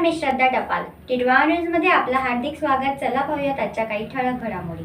मी श्रद्धा टपाल. टिडवा न्यूजमध्ये आपलं हार्दिक स्वागत. चला पाहूयात आजच्या काही ठळक घडामोडी.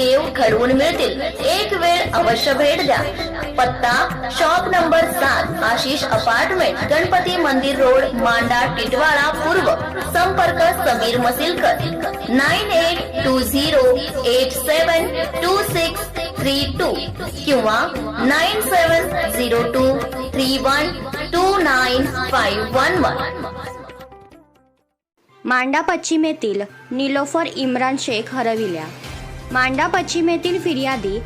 देव घडवून मिळतील. एक वेळ अवश्य भेट द्या. पत्ता शॉप नंबर सात आशिष अपार्टमेंट गणपती मंदिर रोड मांडा टिटवाळा पूर्व. संपर्क Sameer Masilkar. Nine eight two zero eight seven two six three two किंवा nine seven zero two three one two nine five one one. Manda पश्चिमेतील Nilofar Imran Shaikh हरविल्या. मांडा पश्चिमेतील फिर्यादी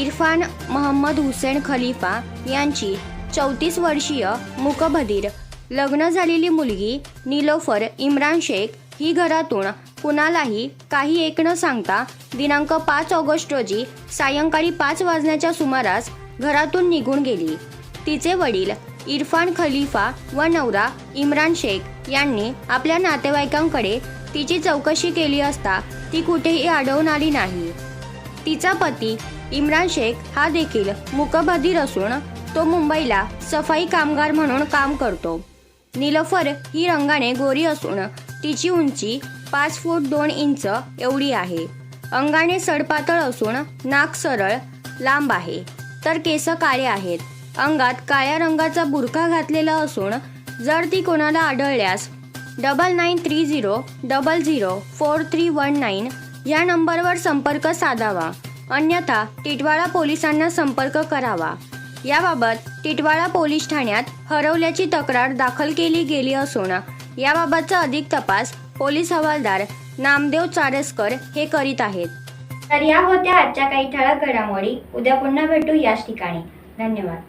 इरफान महम्मद हुसेन खलिफा यांची चौतीस वर्षीय मुकबधीर लग्न झालेली मुलगी निलोफर इम्रान शेख ही घरातून कुणालाही काही एक न सांगता दिनांक पाच ऑगस्ट रोजी सायंकाळी पाच वाजण्याच्या सुमारास घरातून निघून गेली. तिचे वडील इरफान खलिफा व नवरा इम्रान शेख यांनी आपल्या नातेवाईकांकडे तिची चौकशी केली असता ती कुठेही आढळून आली नाही. तिचा पती इम्रान शेख हा देखील मुकबधीर असून तो मुंबईला सफाई कामगार म्हणून काम करतो. निलफर ही रंगाने गोरी असून तिची उंची पाच फूट दोन इंच एवढी आहे. अंगाने सडपातळ असून नाक सरळ लांब आहे. तर केस काळे आहेत. अंगात काळ्या रंगाचा बुरखा घातलेला असून जर ती कोणाला आढळल्यास double nine three zero double zero four three one nine या नंबरवर संपर्क साधावा. अन्यथा टिटवाळा पोलिसांना संपर्क करावा. याबाबत टिटवाळा पोलीस ठाण्यात हरवल्याची तक्रार दाखल केली गेली असून याबाबतचा अधिक तपास पोलीस हवालदार नामदेव चारसकर हे करीत आहेत. तर या होत्या आजच्या काही ठळक घडामोडी. उद्या पुन्हा भेटू याच ठिकाणी. धन्यवाद.